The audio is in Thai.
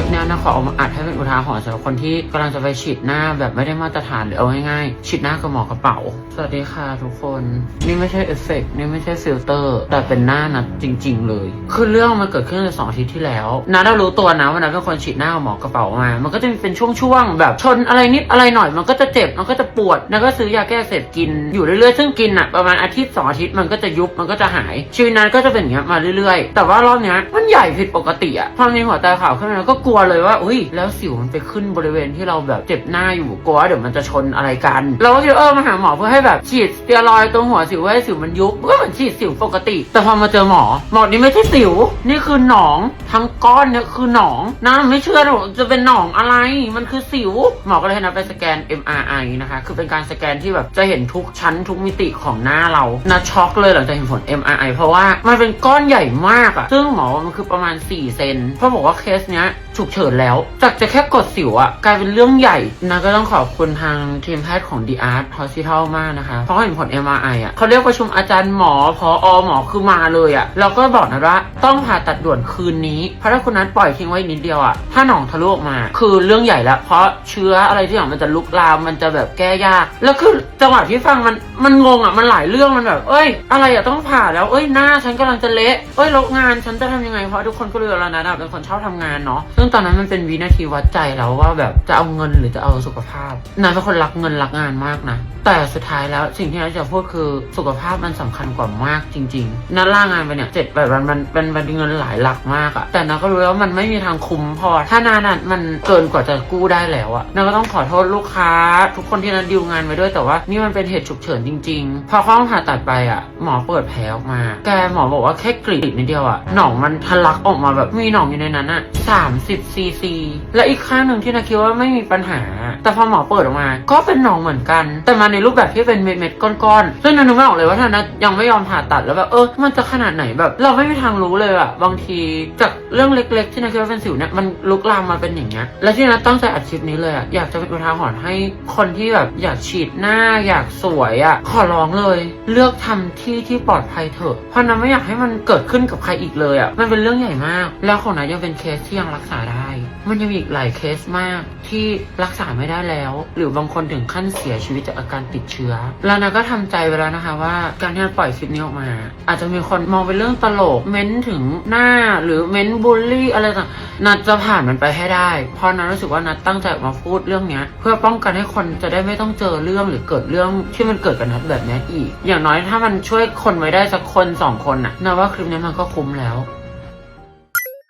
ิปนี้นะขอเอามาอัดให้เป็นอุทาหรณ์สำหรับคนที่กำลังจะไปฉีดหน้าแบบไม่ได้มาตรฐานหรือเอาง่ายๆฉีดหน้ากับหมอกระเป๋า สวัสดีค่ะทุกคน นี่ไม่ใช่เอฟเฟกต์นี่ไม่ใช่ฟิลเตอร์ แต่เป็นหน้านัดจริง ๆ เลย คือเรื่องมันเกิดขึ้นในสองอาทิตย์ที่แล้วนัดรู้ตัวนะว่านัดเป็นคนฉีดหน้ากับหมอกระเป๋ามา มันก็จะมีเป็นช่วงๆแบบชนอะไรนิดอะไรหน่อย มันก็จะเจ็บมันก็จะปวดนัดก็ซื้อยาแก้อักเสพกินอยู่เรื่อยๆซึ่งกินอะประมาณอาทิตย์สองอาทิตย์มันก็จะยุบมันก็จะหายชีวิตนั้นก็จะเป็นอย่างเงี้ยมาเรื่อยๆ แต่ว่ารอบเนี้ยมันใหญ่ผิดปกติอะพอมีหัวใจขาวขึ้นมาแล้วก็กลัวเลยว่าอุ้ยแล้วสิวมันไปขึ้นบริเวณที่เราแบบเจ็บหน้าอยู่กลัวว่าเดี๋ยวมันจะชนอะไรกันเราก็คิดเออมาหาหมอเพื่อให้แบบฉีดสเตียรอยตรงหัวสิวให้สิวมันยุบก็เหมือนฉีดสิวปกติ แต่พอมาเจอหมอหมอนี่ไม่ใช่สิว นี่คือหนองทั้งก้อนเนี่ยคือหนองนะไม่เชื่อหรอกจะเป็นหนองอะไรมันคือสิว หมอก็เลยให้นัดไปสแกน MRI นะคะคือเป็นการสแกนที่แบบจะเห็นทุกชั้นทุกมิติของหน้าเรานะช็อกเลยหลังจากเห็นผล MRI เพราะว่ามันเป็นก้อนใหญ่มากอะซึ่งหมอมันคือประมาณ4เซนเพราะบอกว่าเคสเนี้ยฉุกเฉินแล้ว จากจะแค่กดสิวอะกลายเป็นเรื่องใหญ่นะก็ต้องขอบคุณทางทีมแพทย์ของ The Art Hospital มากนะคะ เพราะเขาเห็นผล MRI อะเขาเรียกประชุมอาจารย์หมอพออหมอคือมาเลยอะแล้วก็บอกนะว่าต้องผ่าตัดด่วนคืนนี้ เพราะถ้าคุณนัดปล่อยทิ้งไว้นิดเดียวอะถ้าหนองทะลุออกมา คือเรื่องใหญ่ล้วเพราะเชื้ออะไรที่อย่างมันจะลุกลามมันจะแบบแก้ยาก แล้วคือจังหวะที่ฟังมันมันงงอะมันหลายเรื่องมันแบบเอ้ย อะไรอะต้องผ่าแล้วเอ้ยหน้าฉันกำลังจะเละเอ้ยลกงานฉันจะทำยังไงเพราะทุกคนก็รู้แล้วนะเป็นคนชอบทำงานเนาะซึ่งตอนนั้นมันเป็นวินาทีวัดใจแล้วว่าแบบจะเอาเงินหรือจะเอาสุขภาพนายเป็นคนรักเงินรักงานมากนะ แต่สุดท้ายแล้วสิ่งที่เราจะพูดคือสุขภาพมันสำคัญกว่ามากจริงๆนัดล่างานไปเนี่ยเจ็ดแปดวันมันเป็นมันเงินหลายหลักมากอะแต่นาก็รู้แล้วมันไม่มีทางคุ้มพอ ถ้านานอะมันเกินกว่าจะกู้ได้แล้วอะนาก็ต้องขอโทษลูกค้า ทุกคนที่นัดดีลงานไปด้วยแต่ว่านี่มันเป็นเหตุฉุกเฉินจริงๆ พอเข้าห้องผ่าตัดไปอะหมอเปิดแผลออกมา แกหมอบอกว่าแค่กรีดนิดเดียวอะหนองมันทะลักออกมาแบบมีหนองอยู่ในนั้นอะสามสบซีซี และอีกข้างหนึ่งที่นาคิดว่าไม่มีปัญหา แต่พอหมอเปิดออกมา ก็เป็นหนองเหมือนกัน แต่มาในรูปแบบที่เป็นเม็ดๆก้อนๆ ซึ่งนานึกไม่ออกเลยว่าถ้านัทยังไม่ยอมผ่าตัดแล้วแบบเออ มันจะขนาดไหนแบบ เราไม่มีทางรู้เลยอะบางทีจากเรื่องเล็กๆ ที่นาคิดว่าเป็นสิวเนี่ยมันลุกลามมาเป็นอย่างเงี้ย และที่นัทตั้งใจอัดคลิปนี้เลยอะอยากจะเป็นอุทาหรณ์ให้คนที่แบบอยากฉีดหน้าอยากสวยอะขอร้องเลย เลือกทำที่ที่ปลอดภัยเถอะ เพราะนัทไม่อยากให้มันเกิดขึ้นกับใครอีกเลยอะมันเป็นเรื่องใหญ่มาก แล้วของนัทยังเป็นเคสที่ยังรักษาได้ มันยังมีอีกหลายเคสมากที่รักษาไม่ได้แล้ว หรือบางคนถึงขั้นเสียชีวิตจากอาการติดเชื้อ แล้วนาก็ทำใจไว้แล้วนะคะว่าการที่เราปล่อยคลิปนี้ออกมา อาจจะมีคนมองเป็นเรื่องตลกเม้นถึงหน้าหรือเม้นบูลลี่อะไรต่างนัดจะผ่านมันไปให้ได้ เพราะนัดรู้สึกว่านัดตั้งใจออกมาพูดเรื่องเนี้ยเพื่อป้องกันให้คนจะได้ไม่ต้องเจอเรื่องหรือเกิดเรื่องที่มันเกิดกับนัดแบบนี้อีก อย่างน้อยถ้ามันช่วยคนไว้ได้สักคนสองคนน่ะนาว่าคลิปนี้มันก็คุ้มแล้ว